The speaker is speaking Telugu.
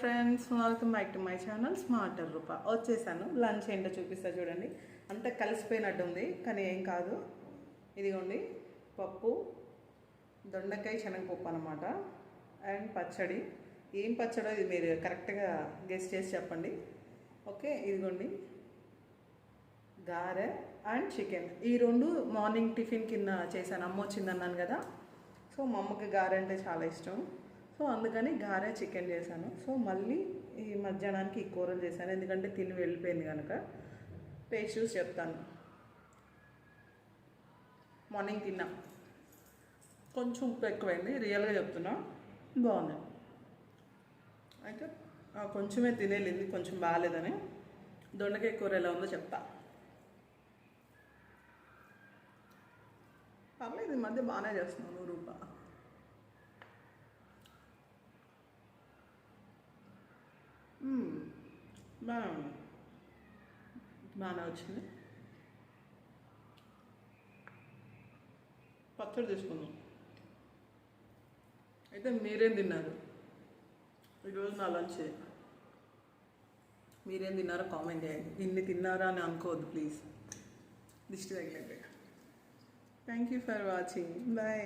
Friends welcome back to my channel smarter Roopa వచ్చేసాను. లంచ్ ఏంటో చూపిస్తా చూడండి. అంతా కలిసిపోయినట్టు ఉంది కానీ ఏం కాదు. ఇదిగోండి పప్పు దొండకాయ శనగపప్పు అనమాట అండ్ పచ్చడి. ఏం పచ్చడో ఇది మీరు కరెక్ట్గా గెస్ట్ చేసి చెప్పండి. ఓకే ఇదిగోండి. గారె అండ్ చికెన్. ఈ రెండు మార్నింగ్ టిఫిన్ కింద చేశాను. అమ్మ వచ్చింది అన్నాను కదా. సో మా అమ్మకి గారె అంటే చాలా ఇష్టం. సో అందుకని గారే చికెన్ చేశాను. సో మళ్ళీ ఈ మధ్యాహ్నానికి ఈ కూరలు చేశాను. ఎందుకంటే తిని వెళ్ళిపోయింది కనుక పేస్ట్ చూసి చెప్తాను. మార్నింగ్ తిన్నా. కొంచెం ఉప్పు ఎక్కువైంది. రియల్గా చెప్తున్నా. బాగుంది. అయితే కొంచెమే తినేలింది. కొంచెం బాగాలేదని. దొండకాయ కూర ఎలా ఉందో చెప్తా. పర్లేదు ఈ మధ్య బాగానే చేస్తున్నావు నూరు రూపా. బాగా బాగానే వచ్చింది. పచ్చడి తీసుకుందాం. అయితే మీరేం తిన్నారు? ఈరోజు నా లంచ్. మీరేం తిన్నారో కామెంట్ చేయండి. ఇన్ని తిన్నారా అని అనుకోవద్దు ప్లీజ్. దిష్టి తగిలింది. Thank you for watching bye